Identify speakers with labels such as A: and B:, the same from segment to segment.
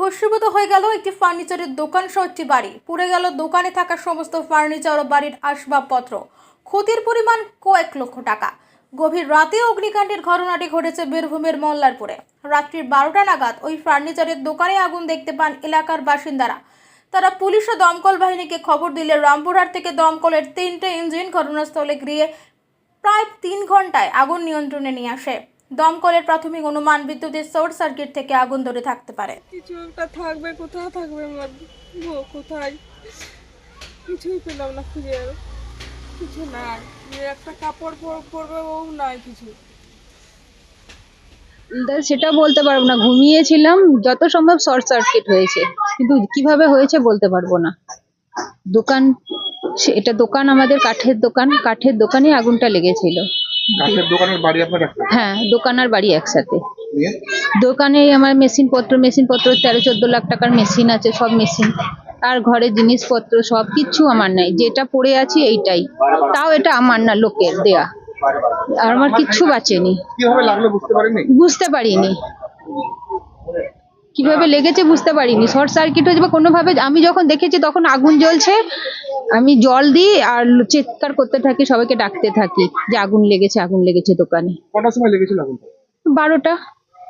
A: ভস্মীভূত হয়ে গেল একটি ফার্নিচারের দোকান সহ একটি বাড়ি। পুড়ে গেল দোকানে থাকা সমস্ত ফার্নিচার ও বাড়ির আসবাবপত্র। ক্ষতির পরিমাণ কয়েক লক্ষ টাকা। গভীর রাতে অগ্নিকাণ্ডের ঘটনাটি ঘটেছে বীরভূমের মল্লারপুরে। রাত্রির বারোটা নাগাদ ওই ফার্নিচারের দোকানে আগুন দেখতে পান এলাকার বাসিন্দারা। তারা পুলিশ ও দমকল বাহিনীকে খবর দিলে রামপুরহাট থেকে দমকলের তিনটে ইঞ্জিন ঘটনাস্থলে গিয়ে প্রায় তিন ঘন্টায় আগুন নিয়ন্ত্রণে নিয়ে আসে। দমকলের প্রাথমিক অনুমান বিদ্যুতের শর্ট সার্কিট থেকে আগুন ধরে থাকতে পারে।
B: কিছু একটা থাকবে কোথায় থাকবে আমার বউ কোথায়? কিছুই পেলাম না খুঁজে আর। কিছু নাই। একটা কাপড় পরবে ও নাই কিছু।
C: সেটা বলতে পারব না। ঘুমিয়েছিলাম যত সম্ভব শর্ট সার্কিট হয়েছে। কিন্তু কীভাবে হয়েছে বলতে পারব না। দোকান এটা দোকান আমাদের কাঠের দোকান। কাঠের দোকানে আগুনটা লেগেছিল।
D: কাঠের দোকানের বাড়ি আপনার একটা?
C: হ্যাঁ দোকান আর বাড়ি একসাথে। দোকানে আমার মেশিন পত্র মেশিন পত্র তেরো চোদ্দ লাখ টাকার মেশিন আছে সব মেশিন আর ঘরের জিনিসপত্র সব কিচ্ছু আমার নাই। যেটা পড়ে আছি এইটাই। তাও এটা আমার না লোকের দেয়া। আর আমার কিচ্ছু বাঁচেনি।
D: বুঝতে
C: বুঝতে পারিনি। কীভাবে লেগেছে বুঝতে পারিনি। শর্ট সার্কিট হয়েছে বা কোনোভাবে আমি যখন দেখেছি তখন আগুন জ্বলছে আমি জল দিই আর চিৎকার করতে থাকি সবাইকে ডাকতে থাকি যে আগুন লেগেছে আগুন লেগেছে দোকানে।
D: কটার সময় লেগেছিল আগুনটা
C: বারোটা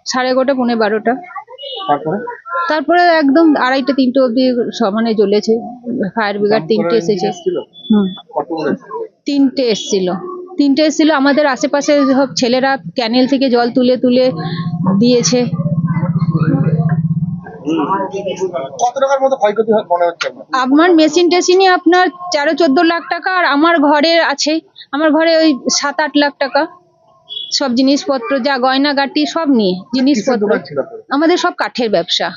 C: সাড়ে এগারোটা পৌনে বারোটা।
D: তারপরে?
C: তারপরে একদম আড়াইটা তিনটে অবধি সমানে জ্বলেছে। ফায়ার ব্রিগেড তিনটে এসেছে। হুম। তিনটে এসেছিল। তিনটে এসেছিল। আমাদের আশেপাশে সব ছেলেরা ক্যানেল থেকে জল তুলে তুলে দিয়েছে।
D: কত টাকার মতো ক্ষয়ক্ষতি মনে হচ্ছে
C: আমার মেশিন টেশিনই আপনার তেরো চোদ্দ লাখ টাকা আর আমার ঘরে আছে। আমার ঘরে ওই সাত আট লাখ টাকা। সব জিনিসপত্র যা গয়নাগাটি সব নিয়ে জিনিসপত্র? আমাদের সব কাঠের ব্যবসা।